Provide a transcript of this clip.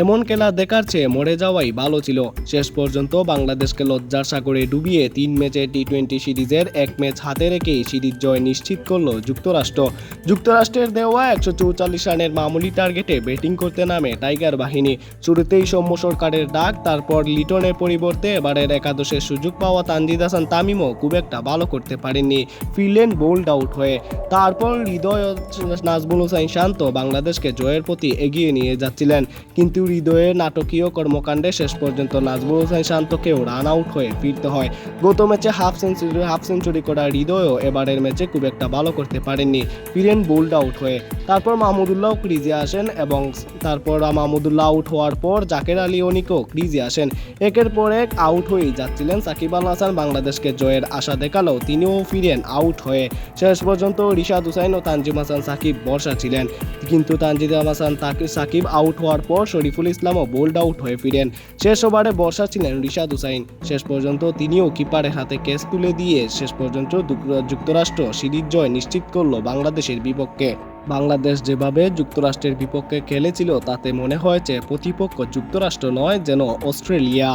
এমন খেলা দেখার চেয়ে মরে যাওয়াই ভালো ছিল। শেষ পর্যন্ত বাংলাদেশকে লজ্জার সাগরে ডুবিয়ে তিন ম্যাচে টি টোয়েন্টি সিরিজের এক ম্যাচ হাতে রেখেই সিরিজ জয় নিশ্চিত করল যুক্তরাষ্ট্র। যুক্তরাষ্ট্রের দেওয়া একশো চৌচল্লিশ রানের মামুলি টার্গেটে ব্যাটিং করতে নামে টাইগার বাহিনী। শুরুতেই সৌম্য সরকারের ডাক, তারপর লিটনের পরিবর্তে এবারের একাদশের সুযোগ পাওয়া তানজিদ হাসান তামিমও খুব একটা ভালো করতে পারেননি ফিরলেন বোল্ড আউট হয়ে। তারপর হৃদয় ও নাজমুল হোসাইন শান্ত বাংলাদেশকে জয়ের প্রতি এগিয়ে নিয়ে যাচ্ছিলেন। কিন্তু হৃদয়ের নাটকীয় কর্মকাণ্ডে শেষ পর্যন্ত নাজমুল হোসাইন শান্তকেও রান আউট হয়ে ফিরতে হয়। গত ম্যাচে হাফ সেঞ্চুরি হাফ সেঞ্চুরি করা হৃদয়ও এবারের ম্যাচে খুব একটা ভালো করতে পারেননি ফিরেন বোল্ড আউট হয়ে। তারপর মাহমুদুল্লাহ ক্রিজে আসেন এবং তারপর মাহমুদুল্লাহ আউট হওয়ার পর জাকের আলী অনিকও ক্রিজে আসেন। একের পর এক আউট হয়েই যাচ্ছিলেন সাকিব আল হাসান বাংলাদেশকে জয়ের আশা দেখালেও তিনিও ফিরেন আউট হয়ে। শেষ পর্যন্ত রিশাদ হুসাইন ও তানজিম হাসান সাকিব বর্ষা ছিলেন। কিন্তু তানজিদ হাসান সাকিব আউট হওয়ার পর শরীফুল ইসলামও বোল্ড আউট হয়ে ফিরেন। শেষ ওভারে বর্ষা ছিলেন রিশাদ হুসাইন। শেষ পর্যন্ত তিনিও কিপারের হাতে ক্যাচ তুলে দিয়ে শেষ পর্যন্ত যুক্তরাষ্ট্র সিরিজ জয় নিশ্চিত করল বাংলাদেশের বিপক্ষে। বাংলাদেশ যেভাবে যুক্তরাষ্ট্রের বিপক্ষে খেলেছিল, তাতে মনে হয়েছে প্রতিপক্ষ যুক্তরাষ্ট্র নয়, যেন অস্ট্রেলিয়া।